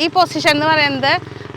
ഈ പൊസിഷൻ എന്ന് പറയുന്നത്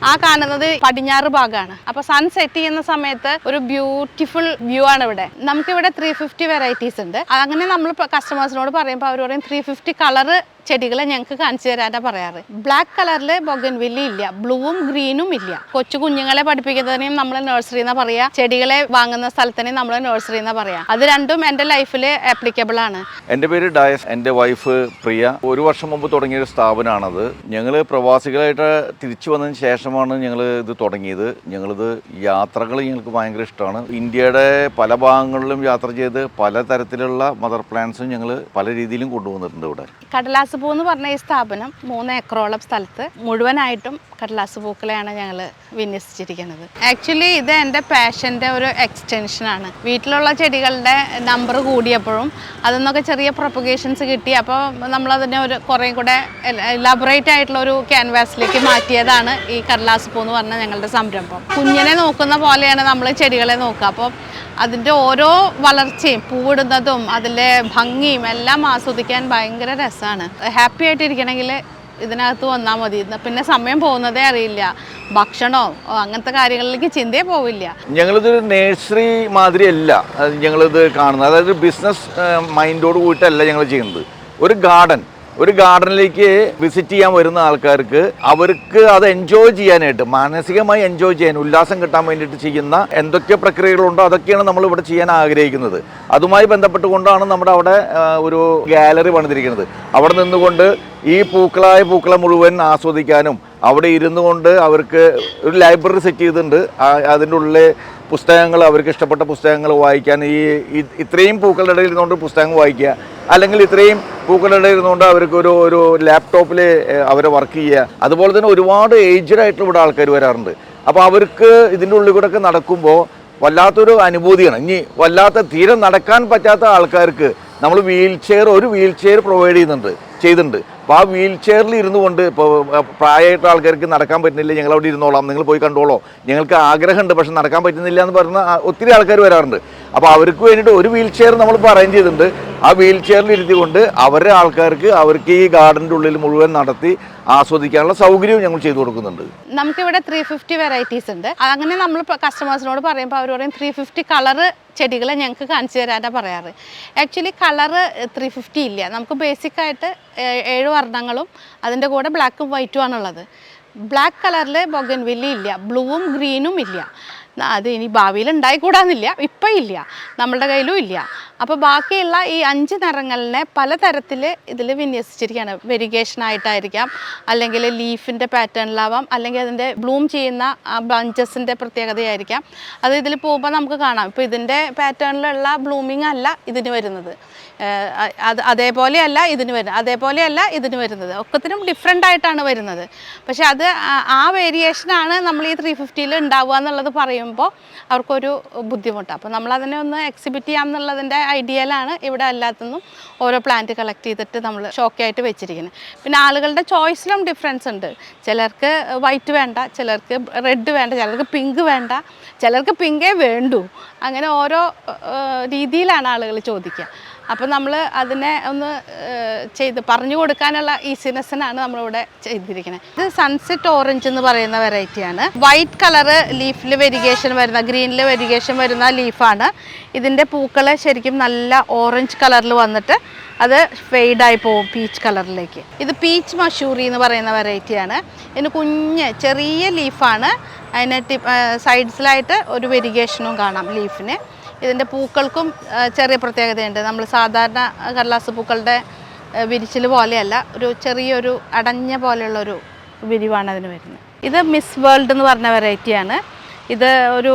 ആ കാണുന്നത് പടിഞ്ഞാറ് ഭാഗമാണ് അപ്പൊ സൺ സെറ്റ് ചെയ്യുന്ന സമയത്ത് ഒരു ബ്യൂട്ടിഫുൾ വ്യൂ ആണ് ഇവിടെ. നമുക്കിവിടെ ത്രീ ഫിഫ്റ്റി വെറൈറ്റീസ് ഉണ്ട്. അങ്ങനെ നമ്മൾ കസ്റ്റമേഴ്സിനോട് പറയുമ്പോൾ അവർ പറയും ത്രീ ഫിഫ്റ്റി കളറ് ചെടികളെ ഞങ്ങൾക്ക് കാണിച്ചു തരാനാണ് പറയാറ്. ബ്ലാക്ക് കളറിൽ ബൊഗൻവില്ലി ഇല്ല ബ്ലൂവും ഗ്രീനും ഇല്ല. കൊച്ചു കുഞ്ഞുങ്ങളെ പഠിപ്പിക്കുന്നതിനെയും നമ്മൾ നഴ്സറി എന്നാ പറയാ. ചെടികളെ വാങ്ങുന്ന സ്ഥലത്തിനെയും നമ്മൾ നഴ്സറി എന്നാ പറയാ. അത് രണ്ടും എന്റെ ലൈഫിൽ ആപ്ലിക്കബിൾ ആണ്. എന്റെ പേര് ഡയസ് എന്റെ വൈഫ് പ്രിയ. ഒരു വർഷം മുമ്പ് തുടങ്ങിയ ഒരു സ്ഥാപനമാണത് ഞങ്ങൾ പ്രവാസികളായിട്ട് തിരിച്ചു വന്നതിന് ശേഷമാണ് ഞങ്ങൾ ഇത് തുടങ്ങിയത്. ഞങ്ങളിത് യാത്രകൾ ഞങ്ങൾക്ക് ഭയങ്കര ഇഷ്ടമാണ് ഇന്ത്യയുടെ പല ഭാഗങ്ങളിലും യാത്ര ചെയ്ത് പല തരത്തിലുള്ള മദർ പ്ലാന്റ്സും ഞങ്ങൾ പല രീതിയിലും കൊണ്ടുവന്നിട്ടുണ്ട് ഇവിടെ. കടലാസ് പൂ എന്ന് പറഞ്ഞ ഈ സ്ഥാപനം മൂന്ന് ഏക്കറോളം സ്ഥലത്ത് മുഴുവനായിട്ടും കടലാസ് പൂക്കളെയാണ് ഞങ്ങൾ വിന്യസിച്ചിരിക്കുന്നത്. ആക്ച്വലി ഇത് എന്റെ പാഷന്റെ ഒരു എക്സ്റ്റൻഷനാണ് വീട്ടിലുള്ള ചെടികളുടെ നമ്പർ കൂടിയപ്പോഴും അതിൽ നിന്നൊക്കെ ചെറിയ പ്രൊപ്പഗേഷൻസ് കിട്ടി. അപ്പോൾ നമ്മളതിനെ ഒരു കുറേ കൂടെ എലാബറേറ്റ് ആയിട്ടുള്ള ഒരു ക്യാൻവാസിലേക്ക് മാറ്റിയതാണ് ഈ കടലാസ് എന്ന് പറഞ്ഞ ഞങ്ങളുടെ സംരംഭം. കുഞ്ഞിനെ നോക്കുന്ന പോലെയാണ് നമ്മൾ ചെടികളെ നോക്കുക. അപ്പോൾ അതിന്റെ ഓരോ വളർച്ചയും പൂവിടുന്നതും അതിലെ ഭംഗിയും എല്ലാം ആസ്വദിക്കാൻ ഭയങ്കര രസമാണ് ഹാപ്പി ആയിട്ടിരിക്കണമെങ്കിൽ ഇതിനകത്ത് വന്നാൽ മതി. പിന്നെ സമയം പോകുന്നതേ അറിയില്ല. ഭക്ഷണോ അങ്ങനത്തെ കാര്യങ്ങളിലേക്ക് ചിന്തയെ പോവില്ല. ഞങ്ങളിതൊരു നേഴ്സറി മാതിരിയല്ല. ഞങ്ങളിത് കാണുന്നത്. അതായത് ബിസിനസ് മൈൻഡോട് കൂടിയിട്ടല്ല ഞങ്ങൾ ചെയ്യുന്നത്. ഒരു ഗാർഡൻ ഒരു ഗാർഡനിലേക്ക് വിസിറ്റ് ചെയ്യാൻ വരുന്ന ആൾക്കാർക്ക് അവർക്ക് അത് എൻജോയ് ചെയ്യാനായിട്ട് മാനസികമായി എൻജോയ് ചെയ്യാൻ ഉല്ലാസം കിട്ടാൻ വേണ്ടിയിട്ട് ചെയ്യുന്ന എന്തൊക്കെ പ്രക്രിയകളുണ്ടോ അതൊക്കെയാണ് നമ്മൾ ഇവിടെ ചെയ്യാൻ ആഗ്രഹിക്കുന്നത്. അതുമായി ബന്ധപ്പെട്ടുകൊണ്ടാണ് നമ്മുടെ അവിടെ ഒരു ഗാലറി പണിതിരിക്കുന്നത്. അവിടെ നിന്നുകൊണ്ട് ഈ പൂക്കളായ പൂക്കളെ മുഴുവൻ ആസ്വദിക്കാനും അവിടെ ഇരുന്നു കൊണ്ട് അവർക്ക് ഒരു ലൈബ്രറി സെറ്റ് ചെയ്തിട്ടുണ്ട്. അതിന്റെ ഉള്ളിൽ പുസ്തകങ്ങൾ അവർക്ക് ഇഷ്ടപ്പെട്ട പുസ്തകങ്ങൾ വായിക്കാൻ ഈ ഇത്രയും പൂക്കളുടെ ഇടയിൽ ഇരുന്നുകൊണ്ട് പുസ്തകം വായിക്കുക. അല്ലെങ്കിൽ ഇത്രയും പൂക്കളുടെ ഇടയിൽ ഇരുന്നുകൊണ്ട് അവർക്ക് ഒരു ഒരു ലാപ്ടോപ്പിൽ അവരെ വർക്ക് ചെയ്യുക. അതുപോലെ തന്നെ ഒരുപാട് ഏജ്ഡ് ആയിട്ടുള്ള ഇവിടെ ആൾക്കാർ വരാറുണ്ട്. അപ്പോൾ അവർക്ക് ഇതിന്റെ ഉള്ളിൽ കൂടെ ഒക്കെ നടക്കുമ്പോൾ വല്ലാത്തൊരു അനുഭൂതിയാണ്. ഇനി വല്ലാത്ത തീരെ നടക്കാൻ പറ്റാത്ത ആൾക്കാർക്ക് നമ്മൾ വീൽ ചെയർ ഒരു വീൽ ചെയർ പ്രൊവൈഡ് ചെയ്യുന്നുണ്ട് ചെയ്തിട്ടുണ്ട്. അപ്പോൾ ആ വീൽ ചെയറിൽ ഇരുന്നു കൊണ്ട് ഇപ്പോൾ പ്രായമായിട്ട് ആൾക്കാർക്ക് നടക്കാൻ പറ്റുന്നില്ല ഞങ്ങൾ അവിടെ ഇരുന്നോളാം നിങ്ങൾ പോയി കണ്ടോളോ ഞങ്ങൾക്ക് ആഗ്രഹമുണ്ട് പക്ഷെ നടക്കാൻ പറ്റുന്നില്ല എന്ന് പറയുന്ന ഒത്തിരി ആൾക്കാർ വരാറുണ്ട്. അപ്പോൾ അവർക്ക് വേണ്ടിയിട്ട് ഒരു വീൽ ചെയർ നമ്മളിപ്പോൾ അറേഞ്ച് ചെയ്തിട്ടുണ്ട്. ആ വീൽ ചെയറിൽ ഇരുത്തി കൊണ്ട് അവരുടെ ആൾക്കാർക്ക് അവർക്ക് ഈ ഗാർഡന്റെ ഉള്ളിൽ മുഴുവൻ നടത്തി ആസ്വദിക്കാനുള്ള സൗകര്യവും ഞങ്ങൾ ചെയ്തു കൊടുക്കുന്നുണ്ട്. നമുക്കിവിടെ ത്രീ ഫിഫ്റ്റി വെറൈറ്റീസ് ഉണ്ട്. അങ്ങനെ നമ്മൾ കസ്റ്റമേഴ്സിനോട് പറയുമ്പോൾ അവർ പറയും ത്രീ ഫിഫ്റ്റി കളറ് ചെടികളെ ഞങ്ങൾക്ക് കാണിച്ചു തരാനാണ് പറയാറ്. ആക്ച്വലി കളറ് ത്രീ ഫിഫ്റ്റി ഇല്ല. നമുക്ക് ബേസിക്കായിട്ട് ഏഴ് വർണങ്ങളും അതിന്റെ കൂടെ ബ്ലാക്കും വൈറ്റും ആണുള്ളത്. ബ്ലാക്ക് കളറിൽ ബൊഗൻവില്ലി ഇല്ല. ബ്ലൂവും ഗ്രീനും ഇല്ല. അത് ഇനി ഭാവിയിൽ ഉണ്ടായിക്കൂടാന്നില്ല. ഇപ്പം ഇല്ല. നമ്മളുടെ കയ്യിലും ഇല്ല. അപ്പോൾ ബാക്കിയുള്ള ഈ അഞ്ച് നിറങ്ങളിനെ പലതരത്തിൽ ഇതിൽ വിന്യസിച്ചിരിക്കുകയാണ് വെരിഗേഷൻ ആയിട്ടായിരിക്കാം. അല്ലെങ്കിൽ ലീഫിന്റെ പാറ്റേണിലാവാം അല്ലെങ്കിൽ അതിന്റെ ബ്ലൂം ചെയ്യുന്ന ആ ബഞ്ചസിന്റെ പ്രത്യേകതയായിരിക്കാം. അത് ഇതിൽ പോകുമ്പോൾ നമുക്ക് കാണാം. ഇപ്പോൾ ഇതിന്റെ പാറ്റേണിലുള്ള ബ്ലൂമിങ് അല്ല ഇതിന് വരുന്നത്. അത് അതേപോലെയല്ല ഇതിന് വരുന്നത്. അതേപോലെയല്ല ഇതിന് വരുന്നത്. ഒക്കത്തിനും ഡിഫറെന്റ് ആയിട്ടാണ് വരുന്നത്. പക്ഷേ അത് ആ- വേരിയേഷനാണ് നമ്മൾ ഈ ത്രീ ഫിഫ്റ്റിയിൽ ഉണ്ടാവുക എന്നുള്ളത് പറയുമ്പോൾ അവർക്കൊരു ബുദ്ധിമുട്ട്. അപ്പോൾ നമ്മളതിനെ ഒന്ന് എക്സിബിറ്റ് ചെയ്യാം എന്നുള്ളതിന്റെ ഐഡിയയിലാണ് ഇവിടെ എല്ലാത്തുനിന്നും ഓരോ പ്ലാന്റ് കളക്ട് ചെയ്തിട്ട് നമ്മൾ ഷോക്കായിട്ട് വെച്ചിരിക്കുന്നത്. പിന്നെ ആളുകളുടെ ചോയ്സിലും ഡിഫറൻസ് ഉണ്ട്. ചിലർക്ക് വൈറ്റ് വേണ്ട ചിലർക്ക് റെഡ് വേണ്ട ചിലർക്ക് പിങ്ക് വേണ്ട ചിലർക്ക് പിങ്കേ വേണ്ടു. അങ്ങനെ ഓരോ രീതിയിലാണ് ആളുകൾ ചോദിക്കുക. അപ്പോൾ നമ്മൾ അതിനെ ഒന്ന് ചെയ്ത് പറഞ്ഞു കൊടുക്കാനുള്ള ഈസിനെസ്സിനാണ് നമ്മളിവിടെ ചെയ്തിരിക്കുന്നത്. ഇത് സൺസെറ്റ് ഓറഞ്ച് എന്ന് പറയുന്ന വെറൈറ്റിയാണ് വൈറ്റ് കളറ് ലീഫിൽ വെരിഗേഷൻ വരുന്ന ഗ്രീനിൽ വെരിഗേഷൻ വരുന്ന ലീഫാണ് ഇതിന്റെ പൂക്കൾ ശരിക്കും നല്ല ഓറഞ്ച് കളറിൽ വന്നിട്ട് അത് ഫെയ്ഡായി പോകും പീച്ച് കളറിലേക്ക് ഇത് പീച്ച് മഷൂറി എന്ന് പറയുന്ന വെറൈറ്റിയാണ് ഇതിന് കുഞ്ഞ് ചെറിയ ലീഫാണ് അതിന് സൈഡ്സിലായിട്ട് ഒരു വെരിഗേഷനും കാണാം ലീഫിന് ഇതിന്റെ പൂക്കൾക്കും ചെറിയ പ്രത്യേകതയുണ്ട്. നമ്മൾ സാധാരണ കടലാസ് പൂക്കളുടെ വിരിച്ചിൽ പോലെയല്ല ഒരു ചെറിയൊരു അടഞ്ഞ പോലെയുള്ളൊരു വിരിവാണ് അതിന് വരുന്നത്. ഇത് മിസ് വേൾഡ് എന്ന് പറഞ്ഞ വെറൈറ്റിയാണ് ഇത് ഒരു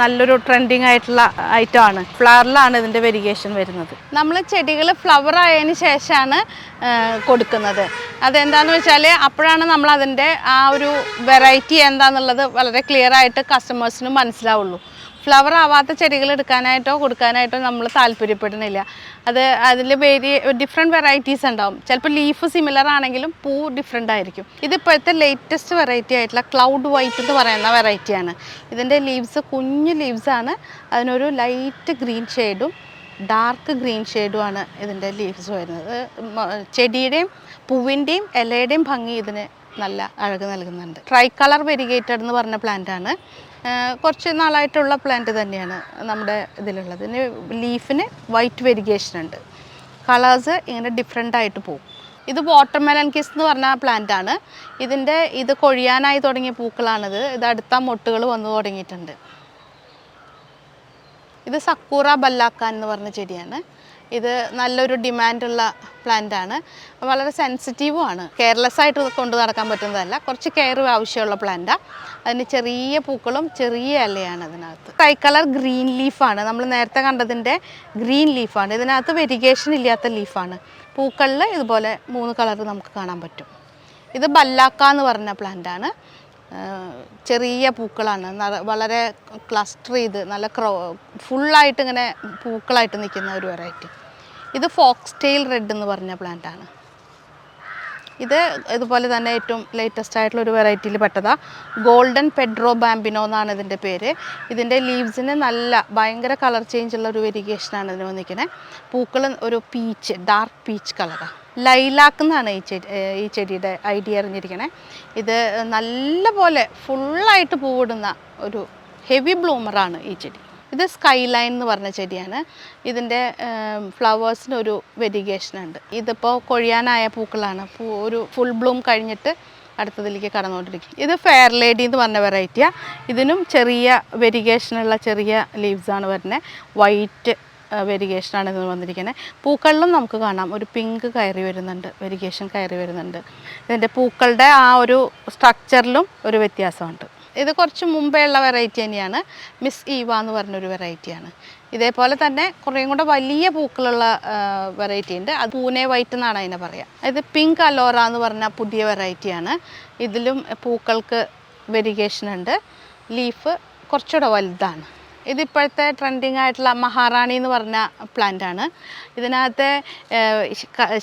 നല്ലൊരു ട്രെൻഡിങ് ആയിട്ടുള്ള ഐറ്റം ഐറ്റമാണ് ഫ്ലവറിലാണ് ഇതിന്റെ വെരിഗേഷൻ വരുന്നത്. നമ്മൾ ചെടികൾ ഫ്ലവർ ആയതിന് ശേഷമാണ് കൊടുക്കുന്നത്. അതെന്താണെന്ന് വെച്ചാൽ അപ്പോഴാണ് നമ്മൾ അതിന്റെ ആ ഒരു വെറൈറ്റി എന്താണെന്നുള്ളത് വളരെ ക്ലിയർ ആയിട്ട് കസ്റ്റമേഴ്സിന് മനസ്സിലാവുള്ളൂ. ഫ്ലവർ ആവാത്ത ചെടികൾ എടുക്കാനായിട്ടോ കൊടുക്കാനായിട്ടോ നമ്മൾ താല്പര്യപ്പെടുന്നില്ല. അത് അതിൽ വേരി ഡിഫറെന്റ് വെറൈറ്റീസ് ഉണ്ടാവും. ചിലപ്പോൾ ലീഫ് സിമിലർ ആണെങ്കിലും പൂ ഡിഫറെന്റ് ആയിരിക്കും. ഇതിപ്പോഴത്തെ ലേറ്റസ്റ്റ് വെറൈറ്റി ആയിട്ടുള്ള ക്ലൗഡ് വൈറ്റ് എന്ന് പറയുന്ന വെറൈറ്റിയാണ് ഇതിന്റെ ലീവ്സ് കുഞ്ഞു ലീവ്സാണ് അതിനൊരു ലൈറ്റ് ഗ്രീൻ ഷെയ്ഡും ഡാർക്ക് ഗ്രീൻ ഷെയ്ഡുമാണ് ഇതിന്റെ ലീവ്സ് വരുന്നത്. ചെടിയുടെയും പൂവിന്റെയും ഇലയുടെയും ഭംഗി ഇതിന് നല്ല അഴക് നൽകുന്നുണ്ട്. ട്രൈ കളർ വെരിഗേറ്റഡ് എന്ന് പറഞ്ഞ പ്ലാന്റാണ് കുറച്ച് നാളായിട്ടുള്ള പ്ലാന്റ് തന്നെയാണ് നമ്മുടെ ഇതിലുള്ളത്. ഇതിന് ലീഫിന് വൈറ്റ് വെരിഗേഷൻ ഉണ്ട്. കളേഴ്സ് ഇങ്ങനെ ഡിഫറെന്റ് ആയിട്ട് പോകും ഇത് വാട്ടർമെലൺ കിസ് എന്ന് പറഞ്ഞ പ്ലാന്റ് ആണ്. ഇതിന്റെ ഇത് കൊഴിയാനായി തുടങ്ങിയ പൂക്കളാണിത്. ഇത് അടുത്ത മൊട്ടുകൾ വന്നു തുടങ്ങിയിട്ടുണ്ട്. ഇത് സക്കൂറ ബല്ലാക്കാൻ എന്ന് പറഞ്ഞ ചെടിയാണ്. ഇത് നല്ലൊരു ഡിമാൻഡുള്ള പ്ലാന്റ് ആണ്. വളരെ സെൻസിറ്റീവും ആണ്. കെയർലെസ് ആയിട്ട് കൊണ്ടു നടക്കാൻ പറ്റുന്നതല്ല. കുറച്ച് കെയർ ആവശ്യമുള്ള പ്ലാന്റാണ് അതിന് ചെറിയ പൂക്കളും ചെറിയ ഇലയാണ് അതിനകത്ത്. കൈ കളർ ഗ്രീൻ ലീഫാണ് നമ്മൾ നേരത്തെ കണ്ടതിന്റെ ഗ്രീൻ ലീഫാണ് ഇതിനകത്ത് വെരിഗേഷൻ ഇല്ലാത്ത ലീഫാണ് പൂക്കളിൽ ഇതുപോലെ മൂന്ന് കളർ നമുക്ക് കാണാൻ പറ്റും. ഇത് ബല്ലാക്ക എന്ന് പറഞ്ഞ പ്ലാന്റാണ് ചെറിയ പൂക്കളാണ്. വളരെ ക്ലസ്റ്റർ ചെയ്ത് നല്ല ക്രോ ഫുള്ളായിട്ട് ഇങ്ങനെ പൂക്കളായിട്ട് നിൽക്കുന്ന ഒരു വെറൈറ്റി ഇത് ഫോക്സ് ടെയിൽ റെഡ് എന്ന് പറഞ്ഞ പ്ലാന്റ് ആണ്. ഇത് ഇതുപോലെ തന്നെ ഏറ്റവും ലേറ്റസ്റ്റ് ആയിട്ടുള്ള ഒരു വെറൈറ്റിയിൽ പെട്ടതാ. ഗോൾഡൻ പെഡ്രോ ബാമ്പിനോ എന്നാണ് ഇതിന്റെ പേര്. ഇതിന്റെ ലീവ്സിന് നല്ല ഭയങ്കര കളർ ചേഞ്ച് ഉള്ള ഒരു വെരിഗേഷനാണ് ഇതിന് വന്നിരിക്കുന്നത് പൂക്കൾ ഒരു പീച്ച് ഡാർക്ക് പീച്ച് കളറാണ് ലൈലാക്ക് എന്നാണ് ഈ ചെടി ഈ ചെടിയുടെ ഐഡിയ അറിഞ്ഞിരിക്കണേ. ഇത് നല്ല പോലെ ഫുള്ളായിട്ട് പൂവിടുന്ന ഒരു ഹെവി ബ്ലൂമറാണ് ഈ ചെടി. ഇത് സ്കൈ ലൈൻ എന്ന് പറഞ്ഞ ചെടിയാണ്. ഇതിന്റെ ഫ്ലവേഴ്സിന് ഒരു വെരിഗേഷൻ ഉണ്ട്. ഇതിപ്പോൾ കൊഴിയാനായ പൂക്കളാണ്. പൂ ഒരു ഫുൾ ബ്ലൂം കഴിഞ്ഞിട്ട് അടുത്തതിലേക്ക് കടന്നുകൊണ്ടിരിക്കും. ഇത് ഫെയർ ലേഡി എന്ന് പറഞ്ഞ വെറൈറ്റിയാണ് ഇതിനും ചെറിയ വെരിഗേഷനുള്ള ചെറിയ ലീവ്സാണ് വരുന്നത് വൈറ്റ് വെരിഗേഷനാണ് ഇതിന് വന്നിരിക്കുന്നത്. പൂക്കളിലും നമുക്ക് കാണാം. ഒരു പിങ്ക് കയറി വരുന്നുണ്ട്. വെരിഗേഷൻ കയറി വരുന്നുണ്ട്. ഇതിന്റെ പൂക്കളുടെ ആ ഒരു സ്ട്രക്ചറിലും ഒരു വ്യത്യാസമുണ്ട്. ഇത് കുറച്ച് മുമ്പേ ഉള്ള വെറൈറ്റി തന്നെയാണ്. മിസ് ഈവ എന്ന് പറഞ്ഞൊരു വെറൈറ്റിയാണ് ഇതേപോലെ തന്നെ കുറേയും കൂടെ വലിയ പൂക്കളുള്ള വെറൈറ്റി ഉണ്ട്. അത് പൂനെ വൈറ്റ് എന്നാണ് അതിനെ പറയുക ഇത് പിങ്ക് അലോറ എന്ന് പറഞ്ഞ പുതിയ വെറൈറ്റിയാണ് ഇതിലും പൂക്കൾക്ക് വെരിഗേഷൻ ഉണ്ട്. ലീഫ് കുറച്ചുകൂടെ വലുതാണ്. ഇതിപ്പോഴത്തെ ട്രെൻഡിങ് ആയിട്ടുള്ള മഹാറാണി എന്ന് പറഞ്ഞ പ്ലാന്റ് ആണ്. ഇതിനകത്ത്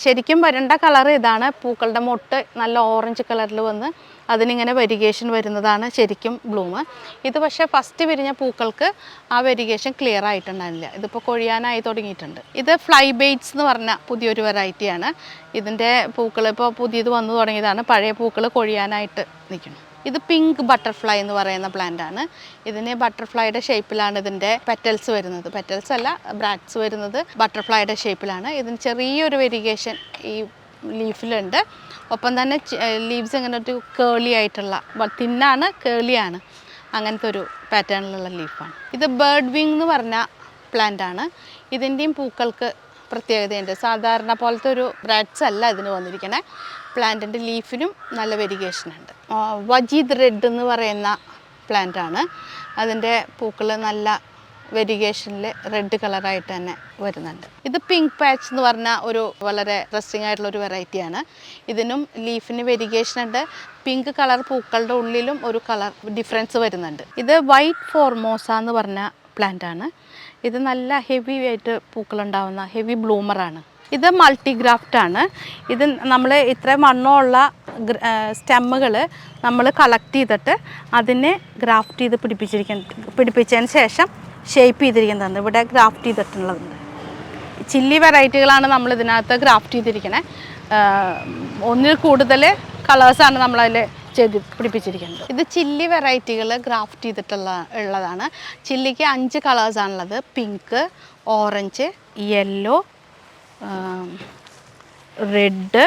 ശരിക്കും വരേണ്ട കളർ ഇതാണ്. പൂക്കളുടെ മൊട്ട് നല്ല ഓറഞ്ച് കളറിൽ വന്ന് അതിനിങ്ങനെ വെരിഗേഷൻ വരുന്നതാണ് ശരിക്കും ബ്ലൂം ഇത് പക്ഷേ ഫസ്റ്റ് വിരിഞ്ഞ പൂക്കൾക്ക് ആ വെരിഗേഷൻ ക്ലിയർ ആയിട്ടുണ്ടായിരുന്നില്ല. ഇതിപ്പോൾ കൊഴിയാനായി തുടങ്ങിയിട്ടുണ്ട്. ഇത് ഫ്ലൈ ബെയ്റ്റ്സ് എന്ന് പറഞ്ഞ പുതിയൊരു വെറൈറ്റിയാണ് ഇതിന്റെ പൂക്കൾ ഇപ്പോൾ പുതിയത് വന്നു തുടങ്ങിയതാണ്. പഴയ പൂക്കൾ കൊഴിയാനായിട്ട് നിൽക്കുന്നു. ഇത് പിങ്ക് ബട്ടർഫ്ലൈ എന്ന് പറയുന്ന പ്ലാന്റ് ആണ്. ഇതിന് ബട്ടർഫ്ലൈയുടെ ഷേപ്പിലാണ് ഇതിന്റെ പെറ്റൽസ് വരുന്നത്. പെറ്റൽസ് അല്ല ബ്രാക്സ് വരുന്നത്. ബട്ടർഫ്ലൈയുടെ ഷേപ്പിലാണ് ഇതിന് ചെറിയൊരു വെരിഗേഷൻ ഈ ലീഫിലുണ്ട് ഒപ്പം തന്നെ ലീവ്സ് ഇങ്ങനെ ഒരു കേളി ആയിട്ടുള്ള തിന്നാണ് കേളിയാണ് അങ്ങനത്തെ ഒരു പാറ്റേണിലുള്ള ലീഫാണ് ഇത് ബേർഡ് വിങ് എന്ന് പറഞ്ഞ പ്ലാന്റ് ആണ്. ഇതിന്റെയും പൂക്കൾക്ക് പ്രത്യേകതയുണ്ട്. സാധാരണ പോലത്തെ ഒരു ബ്രാഡ്സ് അല്ല ഇതിന് വന്നിരിക്കണേ. പ്ലാന്റിന്റെ ലീഫിനും നല്ല വെരിഗേഷൻ ഉണ്ട്. വജീദ് റെഡ് എന്ന് പറയുന്ന പ്ലാന്റ് ആണ്. അതിന്റെ പൂക്കൾ നല്ല വെരിഗേഷനിൽ റെഡ് കളറായിട്ട് തന്നെ വരുന്നുണ്ട്. ഇത് പിങ്ക് പാച്ച് എന്ന് പറഞ്ഞ ഒരു വളരെ ഡ്രസ്സിങ് ആയിട്ടുള്ള ഒരു വെറൈറ്റിയാണ് ഇതിനും ലീഫിന് വെരിഗേഷൻ ഉണ്ട്. പിങ്ക് കളർ പൂക്കളുടെ ഉള്ളിലും ഒരു കളർ ഡിഫറൻസ് വരുന്നുണ്ട്. ഇത് വൈറ്റ് ഫോർമോസ എന്ന് പറഞ്ഞ പ്ലാന്റ് ആണ്. ഇത് നല്ല ഹെവി ആയിട്ട് പൂക്കളുണ്ടാവുന്ന ഹെവി ബ്ലൂമറാണ് ഇത് മൾട്ടിഗ്രാഫ്റ്റ് ആണ്. ഇത് നമ്മൾ ഇത്ര മണ്ണമുള്ള സ്റ്റെമ്മുകൾ നമ്മൾ കളക്ട് ചെയ്തിട്ട് അതിനെ ഗ്രാഫ്റ്റ് ചെയ്ത് പിടിപ്പിച്ചിരിക്കുന്ന പിടിപ്പിച്ചതിന് ശേഷം ഷേപ്പ് ചെയ്തിരിക്കുന്നതാണ് ഇവിടെ ഗ്രാഫ്റ്റ് ചെയ്തിട്ടുള്ളതുണ്ട്. ചില്ലി വെറൈറ്റികളാണ് നമ്മൾ ഇതിനകത്ത് ഗ്രാഫ്റ്റ് ചെയ്തിരിക്കുന്നത് ഒന്നിൽ കൂടുതൽ കളേഴ്സാണ് നമ്മളതിൽ ചെയ്ത് പിടിപ്പിച്ചിരിക്കുന്നത്. ഇത് ചില്ലി വെറൈറ്റികൾ ഗ്രാഫ്റ്റ് ചെയ്തിട്ടുള്ള ഉള്ളതാണ്. ചില്ലിക്ക് അഞ്ച് കളേഴ്സാണുള്ളത് pink orange yellow red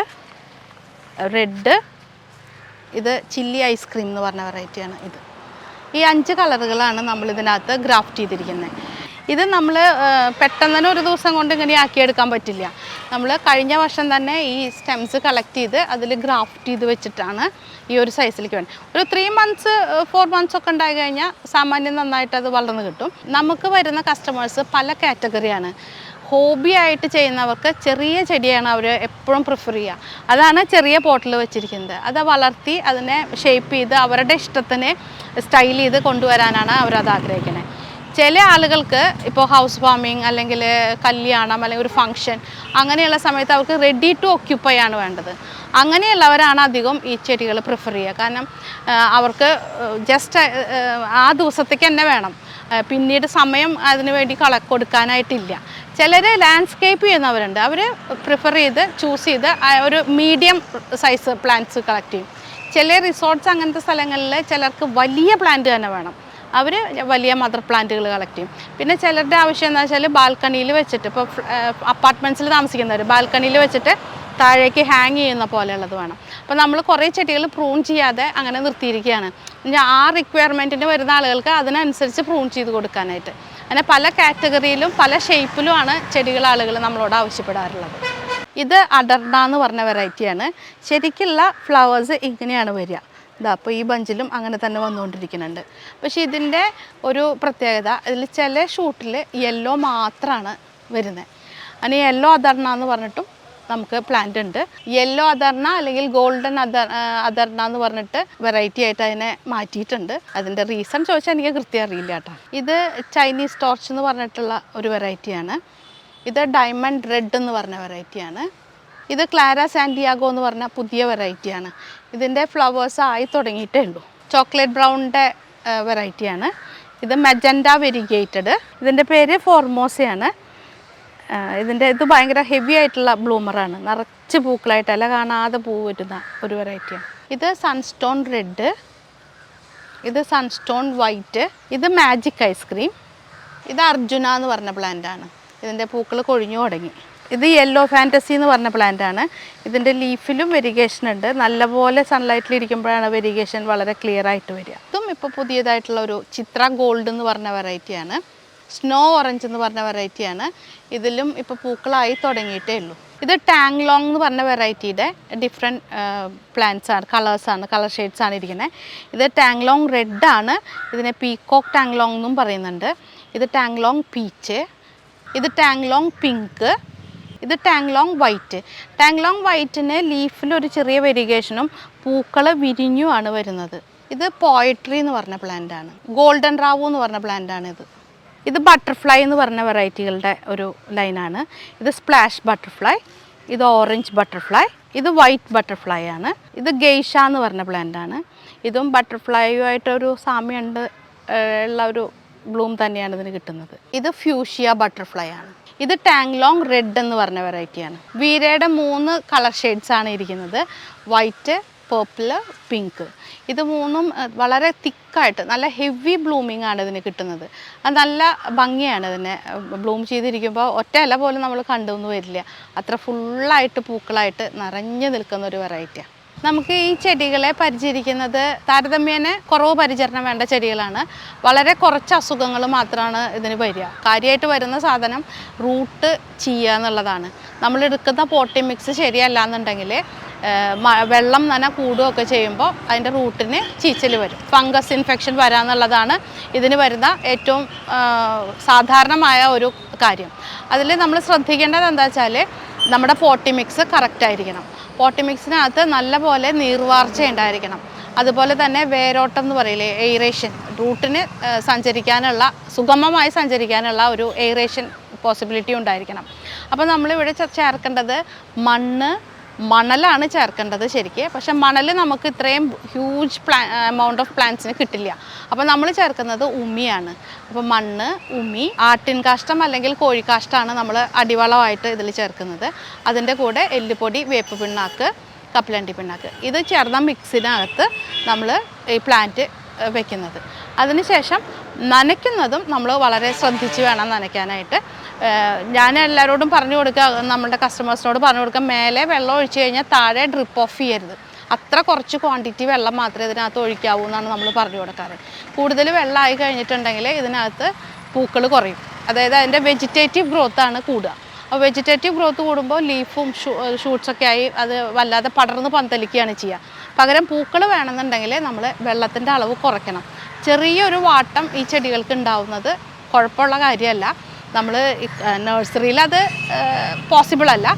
red ഇത് ചില്ലി ഐസ്ക്രീം എന്ന് പറഞ്ഞ വെറൈറ്റിയാണ് ഇത്. ഈ അഞ്ച് കളറുകളാണ് നമ്മൾ ഇതിനകത്ത് ഗ്രാഫ്റ്റ് ചെയ്തിരിക്കുന്നത് ഇത് നമ്മൾ പെട്ടെന്ന് തന്നെ ഒരു ദിവസം കൊണ്ട് ഇങ്ങനെ ആക്കിയെടുക്കാൻ പറ്റില്ല. നമ്മൾ കഴിഞ്ഞ വർഷം തന്നെ ഈ സ്റ്റെംസ് കളക്ട് ചെയ്ത് അതിൽ ഗ്രാഫ്റ്റ് ചെയ്ത് വെച്ചിട്ടാണ് ഈ ഒരു സൈസിലേക്ക് വേണ്ടത് ഒരു ത്രീ മന്ത്സ് ഫോർ മന്ത്സ് ഒക്കെ ഉണ്ടായി കഴിഞ്ഞാൽ സാമാന്യം നന്നായിട്ട് അത് വളർന്ന് കിട്ടും. നമുക്ക് വരുന്ന കസ്റ്റമേഴ്സ് പല കാറ്റഗറിയാണ് ഹോബി ആയിട്ട് ചെയ്യുന്നവർക്ക് ചെറിയ ചെടിയാണ് അവർ എപ്പോഴും പ്രിഫർ ചെയ്യുക അതാണ് ചെറിയ പോട്ടിൽ വെച്ചിരിക്കുന്നത്. അത് വളർത്തി അതിനെ ഷേപ്പ് ചെയ്ത് അവരുടെ ഇഷ്ടത്തിന് സ്റ്റൈൽ ചെയ്ത് കൊണ്ടുവരാനാണ് അവരത് ആഗ്രഹിക്കുന്നത് ചില ആളുകൾക്ക് ഇപ്പോൾ ഹൗസ് വാമിങ് അല്ലെങ്കിൽ കല്യാണം അല്ലെങ്കിൽ ഒരു ഫങ്ഷൻ അങ്ങനെയുള്ള സമയത്ത് അവർക്ക് റെഡി ടു ഒക്യുപ്പൈ ആണ് വേണ്ടത്. അങ്ങനെയുള്ളവരാണ് അധികം ഈ ചെടികൾ പ്രിഫർ ചെയ്യുക കാരണം അവർക്ക് ജസ്റ്റ് ആ ദിവസത്തേക്ക് തന്നെ വേണം. പിന്നീട് സമയം അതിന് വേണ്ടി കള കൊടുക്കാനായിട്ടില്ല. ചിലർ ലാൻഡ്സ്കേപ്പ് ചെയ്യുന്നവരുണ്ട്. അവർ പ്രിഫർ ചെയ്ത് ചൂസ് ചെയ്ത് ഒരു മീഡിയം സൈസ് പ്ലാന്റ്സ് കളക്ട് ചെയ്യും. ചില റിസോർട്ട്സ് അങ്ങനത്തെ സ്ഥലങ്ങളിൽ ചിലർക്ക് വലിയ പ്ലാന്റ് തന്നെ വേണം. അവർ വലിയ മദർ പ്ലാന്റുകൾ കളക്ട് ചെയ്യും. പിന്നെ ചിലരുടെ ആവശ്യം എന്താ വെച്ചാൽ ബാൽക്കണിയിൽ വെച്ചിട്ട് ഇപ്പോൾ അപ്പാർട്ട്മെന്റ്സിൽ താമസിക്കുന്നവർ ബാൽക്കണിയിൽ വെച്ചിട്ട് താഴേക്ക് ഹാങ് ചെയ്യുന്ന പോലെയുള്ളത് വേണം. അപ്പോൾ നമ്മൾ കുറേ ചെടികൾ പ്രൂൺ ചെയ്യാതെ അങ്ങനെ നിർത്തിയിരിക്കുകയാണ്. ആ റിക്വയർമെന്റിന് വരുന്ന ആളുകൾക്ക് അതിനനുസരിച്ച് പ്രൂൺ ചെയ്ത് കൊടുക്കാനായിട്ട്. അങ്ങനെ പല കാറ്റഗറിയിലും പല ഷേപ്പിലുമാണ് ചെടികൾ ആളുകൾ നമ്മളോട് ആവശ്യപ്പെടാറുള്ളത്. ഇത് അഡർഡ എന്ന് പറഞ്ഞ വെറൈറ്റിയാണ് ശരിക്കുള്ള ഫ്ലവേഴ്സ് ഇങ്ങനെയാണ് വരിക. ഇതാ അപ്പോൾ ഈ ബഞ്ചിലും അങ്ങനെ തന്നെ വന്നുകൊണ്ടിരിക്കുന്നുണ്ട്. പക്ഷേ ഇതിന്റെ ഒരു പ്രത്യേകത ഇതിൽ ചില ഷൂട്ടിൽ യെല്ലോ മാത്രമാണ് വരുന്നത്. അങ്ങനെ യെല്ലോ അദർണ എന്ന് പറഞ്ഞിട്ടും നമുക്ക് പ്ലാന്റ് ഉണ്ട്. യെല്ലോ അതർണ അല്ലെങ്കിൽ ഗോൾഡൻ അതർ അതർണ എന്ന് പറഞ്ഞിട്ട് വെറൈറ്റി ആയിട്ട് അതിനെ മാറ്റിയിട്ടുണ്ട്. അതിന്റെ റീസൺ ചോദിച്ചാൽ എനിക്ക് കൃത്യം അറിയില്ല കേട്ടോ. ഇത് ചൈനീസ് ടോർച്ച് എന്ന് പറഞ്ഞിട്ടുള്ള ഒരു വെറൈറ്റിയാണ് ഇത് ഡയമണ്ട് റെഡ് എന്ന് പറഞ്ഞ വെറൈറ്റിയാണ് ഇത് ക്ലാര സാൻഡിയാഗോ എന്ന് പറഞ്ഞ പുതിയ വെറൈറ്റിയാണ് ഇതിന്റെ ഫ്ലവേഴ്സ് ആയി തുടങ്ങിയിട്ടേ ഉള്ളൂ. ചോക്ലേറ്റ് ബ്രൗണിന്റെ വെറൈറ്റിയാണ് ഇത് മെജൻഡ വെരിഗേറ്റഡ് ഇതിന്റെ പേര് ഫോർമോസയാണ് ഇതിന്റെ ഇത് ഭയങ്കര ഹെവി ആയിട്ടുള്ള ബ്ലൂമറാണ്. നിറച്ച് പൂക്കളായിട്ട് അല്ല കാണാതെ പൂ പറ്റുന്ന ഒരു വെറൈറ്റിയാണ് ഇത് സൺസ്റ്റോൺ റെഡ് ഇത് സൺസ്റ്റോൺ വൈറ്റ് ഇത് മാജിക് ഐസ്ക്രീം ഇത് അർജുന എന്ന് പറഞ്ഞ പ്ലാന്റ് ആണ്. ഇതിന്റെ പൂക്കൾ കൊഴിഞ്ഞു തുടങ്ങി. ഇത് യെല്ലോ ഫാന്റസി എന്ന് പറഞ്ഞ പ്ലാന്റ് ആണ്. ഇതിന്റെ ലീഫിലും വെരിഗേഷൻ ഉണ്ട്. നല്ലപോലെ സൺലൈറ്റിൽ ഇരിക്കുമ്പോഴാണ് വെരിഗേഷൻ വളരെ ക്ലിയർ ആയിട്ട് വരിക. ഇതും ഇപ്പോൾ പുതിയതായിട്ടുള്ള ഒരു ചിത്ര ഗോൾഡ് എന്ന് പറഞ്ഞ വെറൈറ്റിയാണ് സ്നോ ഓറഞ്ച് എന്ന് പറഞ്ഞ വെറൈറ്റിയാണ് ഇതിലും ഇപ്പോൾ പൂക്കളായി തുടങ്ങിയിട്ടേ ഉള്ളൂ. ഇത് ടാങ് ലോങ് എന്ന് പറഞ്ഞ വെറൈറ്റിയുടെ ഡിഫറെന്റ് പ്ലാന്റ്സ് ആണ് കളേഴ്സാണ് കളർ ഷെയ്ഡ്സ് ആണ് ഇരിക്കുന്നത് ഇത് ടാങ് ലോങ് റെഡ് ആണ്. ഇതിനെ പീക്കോക്ക് ടാങ് ലോങ് എന്നും പറയുന്നുണ്ട്. ഇത് ടാങ് ലോങ് പീച്ച് ഇത് ടാങ് ലോങ് പിങ്ക് ഇത് tang long white tang long വൈറ്റിന് ലീഫിലൊരു ചെറിയ വെരിഗേഷനും പൂക്കൾ വിരിഞ്ഞുമാണ് വരുന്നത്. ഇത് പോയട്രി എന്ന് പറഞ്ഞ പ്ലാന്റ് ആണ്. ഗോൾഡൻ റാവു എന്ന് പറഞ്ഞ പ്ലാന്റ് ആണ് ഇത്. ഇത് ബട്ടർഫ്ലൈ എന്ന് പറഞ്ഞ വെറൈറ്റികളുടെ ഒരു ലൈനാണ് ഇത് സ്പ്ലാഷ് ബട്ടർഫ്ലൈ ഇത് ഓറഞ്ച് ബട്ടർഫ്ലൈ ഇത് വൈറ്റ് ബട്ടർഫ്ലൈ ആണ്. ഇത് ഗെയ്ഷ എന്ന് പറഞ്ഞ പ്ലാന്റ് ആണ്. ഇതും ബട്ടർഫ്ലൈയുമായിട്ടൊരു സാമ്യമുണ്ട് ഉള്ള ഒരു ബ്ലൂം തന്നെയാണ് ഇതിന് കിട്ടുന്നത്. ഇത് ഫ്യൂഷിയ ബട്ടർഫ്ലൈ ആണ്. ഇത് ടാങ്ലോങ് റെഡ് എന്ന് പറഞ്ഞ വെറൈറ്റിയാണ് വീരയുടെ മൂന്ന് കളർ ഷെയ്ഡ്സ് ആണ് ഇരിക്കുന്നത്. വൈറ്റ് പേർപ്പിൾ പിങ്ക് ഇത് മൂന്നും വളരെ തിക്കായിട്ട് നല്ല ഹെവി ബ്ലൂമിംഗ് ആണ് ഇതിന് കിട്ടുന്നത്. അത് നല്ല ഭംഗിയാണ് ഇതിനെ. ബ്ലൂം ചെയ്തിരിക്കുമ്പോൾ ഒറ്റ ഇല പോലും നമ്മൾ കണ്ടുവന്ന് വരില്ല. അത്ര ഫുള്ളായിട്ട് പൂക്കളായിട്ട് നിറഞ്ഞു നിൽക്കുന്ന ഒരു വെറൈറ്റിയാണ് നമുക്ക് ഈ ചെടികളെ പരിചരിക്കുന്നത് താരതമ്യേന കുറവ് പരിചരണം വേണ്ട ചെടികളാണ്. വളരെ കുറച്ച് അസുഖങ്ങൾ മാത്രമാണ് ഇതിന് വരിക. കാര്യമായിട്ട് വരുന്ന സാധനം റൂട്ട് ചെയ്യുക എന്നുള്ളതാണ്. നമ്മൾ എടുക്കുന്ന പോട്ടി മിക്സ് ശരിയല്ല എന്നുണ്ടെങ്കിൽ വെള്ളം നന കൂടുകയൊക്കെ ചെയ്യുമ്പോൾ അതിന്റെ റൂട്ടിന് ചീച്ചൽ വരും. ഫംഗസ് ഇൻഫെക്ഷൻ വരാന്നുള്ളതാണ് ഇതിന് വരുന്ന ഏറ്റവും സാധാരണമായ ഒരു കാര്യം. അതിൽ നമ്മൾ ശ്രദ്ധിക്കേണ്ടത് എന്താ വെച്ചാൽ നമ്മുടെ പോട്ടി മിക്സ് കറക്റ്റ് ആയിരിക്കണം. പോട്ടി മിക്സിനകത്ത് നല്ലപോലെ നീർവാർച്ച ഉണ്ടായിരിക്കണം. അതുപോലെ തന്നെ വേരോട്ടം എന്ന് പറയില്ലേ എയറേഷൻ റൂട്ടിന് സഞ്ചരിക്കാനുള്ള സുഗമമായി സഞ്ചരിക്കാനുള്ള ഒരു എയറേഷൻ പോസിബിലിറ്റി ഉണ്ടായിരിക്കണം. അപ്പോൾ നമ്മളിവിടെ ചേർക്കേണ്ടത് മണ്ണ് മണലാണ് ചേർക്കേണ്ടത് ശരിക്ക്. പക്ഷെ മണൽ നമുക്ക് ഇത്രയും ഹ്യൂജ് പ്ലാ എമൗണ്ട് ഓഫ് പ്ലാന്റ്സിന് കിട്ടില്ല. അപ്പോൾ നമ്മൾ ചേർക്കുന്നത് ഉമിയാണ്. അപ്പോൾ മണ്ണ് ഉമി ആട്ടിൻ കാഷ്ടം അല്ലെങ്കിൽ കോഴിക്കാഷ്ടമാണ് നമ്മൾ അടിവളമായിട്ട് ഇതിൽ ചേർക്കുന്നത്. അതിന്റെ കൂടെ എല്ലുപൊടി വേപ്പ് പിണ്ണാക്ക് കപ്പലണ്ടി പിണ്ണാക്ക്. ഇത് ചേർന്ന മിക്സിനകത്ത് നമ്മൾ ഈ പ്ലാന്റ് വെക്കുന്നത്. അതിനുശേഷം നനയ്ക്കുന്നതും നമ്മൾ വളരെ ശ്രദ്ധിച്ച് വേണം നനയ്ക്കാനായിട്ട്. ഞാൻ എല്ലാവരോടും പറഞ്ഞു കൊടുക്കുക നമ്മുടെ കസ്റ്റമേഴ്സിനോട് പറഞ്ഞു കൊടുക്കുക മേലെ വെള്ളം ഒഴിച്ചു കഴിഞ്ഞാൽ താഴെ ഡ്രിപ്പ് ഓഫ് ചെയ്യരുത്. അത്ര കുറച്ച് ക്വാണ്ടിറ്റി വെള്ളം മാത്രമേ ഇതിനകത്ത് ഒഴിക്കാവൂ എന്നാണ് നമ്മൾ പറഞ്ഞു കൊടുക്കാറ്. കൂടുതൽ വെള്ളമായി കഴിഞ്ഞിട്ടുണ്ടെങ്കിൽ ഇതിനകത്ത് പൂക്കൾ കുറയും. അതായത് അതിന്റെ വെജിറ്റേറ്റീവ് ഗ്രോത്ത് ആണ് കൂടുക. അപ്പോൾ വെജിറ്റേറ്റീവ് ഗ്രോത്ത് കൂടുമ്പോൾ ലീഫും ഷൂട്ട്സൊക്കെ ആയി അത് വല്ലാതെ പടർന്ന് പന്തലിക്കുകയാണ് ചെയ്യുക. പകരം പൂക്കൾ വേണമെന്നുണ്ടെങ്കിൽ നമ്മൾ വെള്ളത്തിന്റെ അളവ് കുറയ്ക്കണം. ചെറിയൊരു വാട്ടം ഈ ചെടികൾക്ക് ഉണ്ടാവുന്നത് കുഴപ്പമുള്ള കാര്യമല്ല. നമ്മൾ നഴ്സറിയിൽ അത് പോസിബിൾ അല്ല.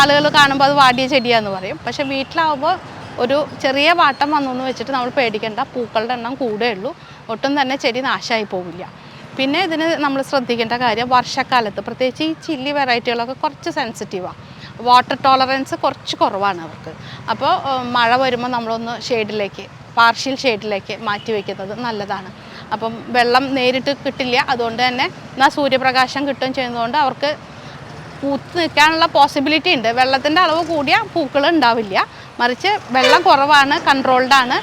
ആളുകൾ കാണുമ്പോൾ അത് വാടിയ ചെടിയാന്ന് പറയും. പക്ഷേ വീട്ടിലാവുമ്പോൾ ഒരു ചെറിയ വാട്ടം വന്നു വെച്ചിട്ട് നമ്മൾ പേടിക്കേണ്ട. പൂക്കളുടെ എണ്ണം കൂടേ ഉള്ളൂ. ഒട്ടും തന്നെ ചെടി നാശമായി പോവില്ല. പിന്നെ ഇതിന് നമ്മൾ ശ്രദ്ധിക്കേണ്ട കാര്യം വർഷക്കാലത്ത് പ്രത്യേകിച്ച് ഈ ചില്ലി വെറൈറ്റികളൊക്കെ കുറച്ച് സെൻസിറ്റീവാണ് വാട്ടർ ടോളറൻസ് കുറച്ച് കുറവാണ് അവർക്ക്. അപ്പോൾ മഴ വരുമ്പോൾ നമ്മളൊന്ന് ഷെയ്ഡിലേക്ക് പാർഷ്യൽ ഷെയ്ഡിലേക്ക് മാറ്റി വയ്ക്കുന്നത് നല്ലതാണ്. അപ്പം വെള്ളം നേരിട്ട് കിട്ടില്ല. അതുകൊണ്ട് തന്നെ എന്നാൽ സൂര്യപ്രകാശം കിട്ടുകയും ചെയ്യുന്നതുകൊണ്ട് അവർക്ക് പൂത്ത് നിൽക്കാനുള്ള പോസിബിലിറ്റി ഉണ്ട്. വെള്ളത്തിന്റെ അളവ് കൂടിയാൽ പൂക്കൾ ഉണ്ടാവില്ല. മറിച്ച് വെള്ളം കുറവാണ് കൺട്രോൾഡ് ആണ്.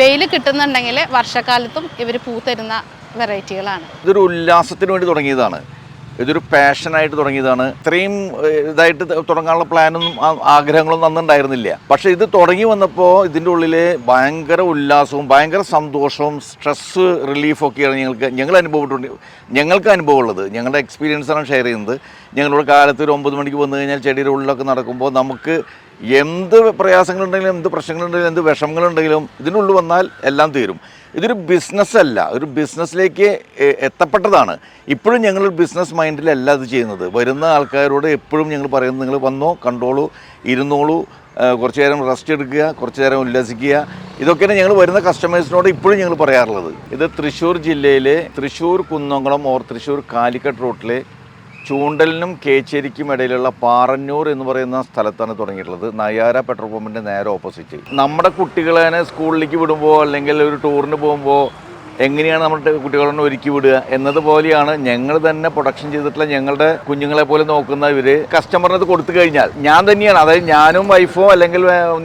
വെയിൽ കിട്ടുന്നുണ്ടെങ്കിൽ വർഷക്കാലത്തും ഇവർ പൂ തരുന്ന വെറൈറ്റികളാണ് ഇതൊരു ഉല്ലാസത്തിന് വേണ്ടി തുടങ്ങിയതാണ്. ഇതൊരു പാഷനായിട്ട് തുടങ്ങിയതാണ്. ഇത്രയും ഇതായിട്ട് തുടങ്ങാനുള്ള പ്ലാനൊന്നും ആഗ്രഹങ്ങളൊന്നും അന്നുണ്ടായിരുന്നില്ല. പക്ഷേ ഇത് തുടങ്ങി വന്നപ്പോൾ ഇതിന്റെ ഉള്ളിൽ ഭയങ്കര ഉല്ലാസവും ഭയങ്കര സന്തോഷവും സ്ട്രെസ് റിലീഫൊക്കെയാണ് ഞങ്ങൾക്ക് ഞങ്ങൾ അനുഭവപ്പെട്ടുണ്ട് ഞങ്ങൾക്ക് അനുഭവമുള്ളത് ഞങ്ങളുടെ എക്സ്പീരിയൻസാണ് ഷെയർ ചെയ്യുന്നത്. ഞങ്ങളുടെ കാലത്ത് ഒരു ഒമ്പത് മണിക്ക് വന്നു കഴിഞ്ഞാൽ ചെടിയുടെ ഉള്ളിലൊക്കെ നടക്കുമ്പോൾ നമുക്ക് എന്ത് പ്രയാസങ്ങളുണ്ടെങ്കിലും എന്ത് പ്രശ്നങ്ങളുണ്ടെങ്കിലും എന്ത് വിഷമങ്ങളുണ്ടെങ്കിലും ഇതിനുള്ളിൽ വന്നാൽ എല്ലാം തീരും. ഇതൊരു ബിസിനസ്സല്ല ഒരു ബിസിനസ്സിലേക്ക് എത്തപ്പെട്ടതാണ്. ഇപ്പോഴും ഞങ്ങൾ ബിസിനസ് മൈൻഡിലല്ല അത് ചെയ്യുന്നത്. വരുന്ന ആൾക്കാരോട് എപ്പോഴും ഞങ്ങൾ പറയുന്നത് നിങ്ങൾ വന്നോ കണ്ടോളൂ ഇരുന്നോളൂ കുറച്ച് നേരം റെസ്റ്റ് എടുക്കുക കുറച്ച് നേരം ഉല്ലസിക്കുക. ഇതൊക്കെയാണ് ഞങ്ങൾ വരുന്ന കസ്റ്റമേഴ്സിനോട് ഇപ്പോഴും ഞങ്ങൾ പറയാറുള്ളത്. ഇത് തൃശ്ശൂർ ജില്ലയിലെ തൃശ്ശൂർ കുന്നംകുളം ഓർ തൃശ്ശൂർ കാലിക്കറ്റ് റൂട്ടിലെ ചൂണ്ടലിനും കേച്ചേരിക്കും ഇടയിലുള്ള പാറന്നൂർ എന്ന് പറയുന്ന സ്ഥലത്താണ് തുടങ്ങിയിട്ടുള്ളത്. നയാര പെട്രോൾ പമ്പിന്റെ നേരെ ഓപ്പോസിറ്റ് നമ്മുടെ കുട്ടികളെ സ്കൂളിലേക്ക് വിടുമ്പോൾ അല്ലെങ്കിൽ ഒരു ടൂറിന് പോകുമ്പോൾ എങ്ങനെയാണ് നമ്മുടെ കുട്ടികളെ ഒരുക്കി വിടുക എന്നതുപോലെയാണ് ഞങ്ങൾ തന്നെ പ്രൊഡക്ഷൻ ചെയ്തിട്ടുള്ള ഞങ്ങളുടെ കുഞ്ഞുങ്ങളെ പോലെ നോക്കുന്ന ഇവർ കസ്റ്റമറിന് ഇത് കൊടുത്തു കഴിഞ്ഞാൽ. ഞാൻ തന്നെയാണ്. അതായത് ഞാനും വൈഫോ അല്ലെങ്കിൽ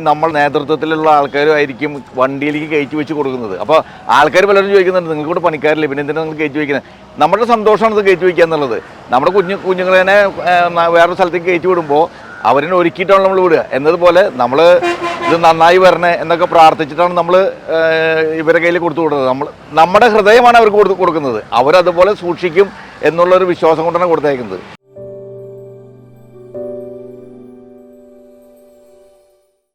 നമ്മൾ നേതൃത്വത്തിലുള്ള ആൾക്കാരും ആയിരിക്കും വണ്ടിയിലേക്ക് കയറ്റി വെച്ച് കൊടുക്കുന്നത്. അപ്പോൾ ആൾക്കാർ പലരും ചോദിക്കുന്നുണ്ട് നിങ്ങൾക്ക് ഇവിടെ പണിക്കാരില്ല? പിന്നെ എന്തിനാണ് നിങ്ങൾ കയറ്റി വയ്ക്കുന്നത് നമ്മുടെ സന്തോഷമാണ് അത് കയറ്റി വയ്ക്കുക എന്നുള്ളത്. നമ്മുടെ കുഞ്ഞു കുഞ്ഞുങ്ങളെ വേറൊരു സ്ഥലത്തേക്ക് കയറ്റി വിടുമ്പോൾ അവരെ ഒരുക്കിയിട്ടാണ് നമ്മൾ വിടുക. എന്നതുപോലെ നമ്മൾ ഇത് നന്നായി വരണേ എന്നൊക്കെ പ്രാർത്ഥിച്ചിട്ടാണ് നമ്മൾ ഇവരെ കയ്യിൽ കൊടുത്തു കൊടുക്കുന്നത് നമ്മൾ നമ്മുടെ ഹൃദയമാണ് അവർക്ക് കൊടുക്കുന്നത്. അവരതുപോലെ സൂക്ഷിക്കും എന്നുള്ളൊരു വിശ്വാസം കൊണ്ടാണ് കൊടുത്തയക്കുന്നത്